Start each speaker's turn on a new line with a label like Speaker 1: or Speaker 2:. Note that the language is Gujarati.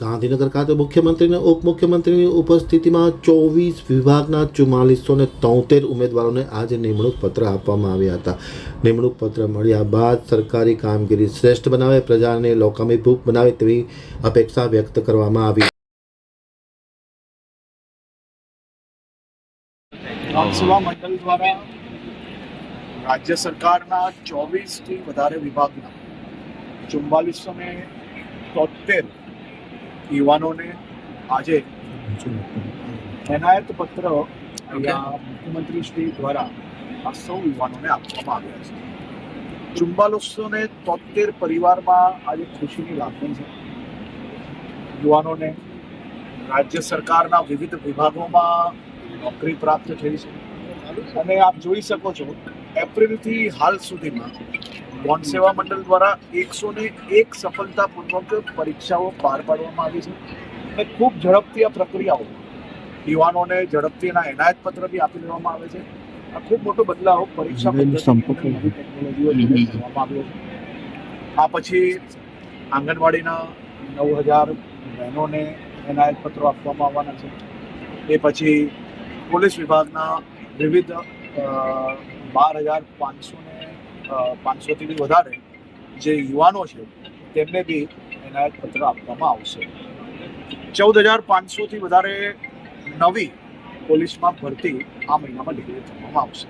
Speaker 1: ગાંધીનગર ખાતે મુખ્યમંત્રી અને ઉપમુખ્યમંત્રીની ઉપસ્થિતિમાં ચોવીસ વિભાગના ચુમ્માલીસો ને તોતેર ઉમેદવારોને આજે નિમણૂક પત્ર આપવામાં આવ્યા હતા. નિમણૂક પત્ર મળ્યા બાદ સરકારી કામગીરી શ્રેષ્ઠ બનાવે, પ્રજાને ભૂખ બનાવે તેવી અપેક્ષા વ્યક્ત કરવામાં આવી.
Speaker 2: લોકસભા મંડળ દ્વારા રાજ્ય સરકારના ચોવીસથી વધારે વિભાગના ચુમ્માલીસો ને તોતેર યુવાનોને આજે એનાયત પત્ર મુખ્યમંત્રી શ્રી દ્વારા આ સૌ યુવાનોને આપવામાં આવ્યા છે. ચુમ્બાલીસો ને તોતેર પરિવારમાં આજે ખુશીની લાગણી છે. યુવાનોને રાજ્ય સરકારના વિવિધ વિભાગોમાં નોકરી પ્રાપ્ત થઈ છે. અને આપ જોઈ શકો છો એપ્રિલથી હાલ સુધીમાં બોન્ડ સેવા મંડળ દ્વારા એકસો ને એક સફળતાપૂર્વક પરીક્ષાઓ પાર પાડવામાં આવી છે. અને ખૂબ ઝડપથી આ પ્રક્રિયાઓ યુવાનોને ઝડપથી એના એનાયત પત્ર બી આપી દેવામાં આવે છે. આ ખૂબ મોટો બદલાવ પરીક્ષા ટેકનોલોજીઓ આવ્યો છે. આ પછી આંગણવાડીના નવ હજાર બહેનોને એનાયત પત્રો આપવામાં આવવાના છે. એ પછી પોલીસ વિભાગના વિવિધ બાર હજાર પાંચસો ને પાંચસોથી બી વધારે જે યુવાનો છે, તેમને બી એનાયત પત્ર આપવામાં આવશે. ચૌદ હજાર પાંચસોથી વધારે નવી પોલીસમાં ભરતી આ મહિનામાં ડિક્લેર કરવામાં આવશે.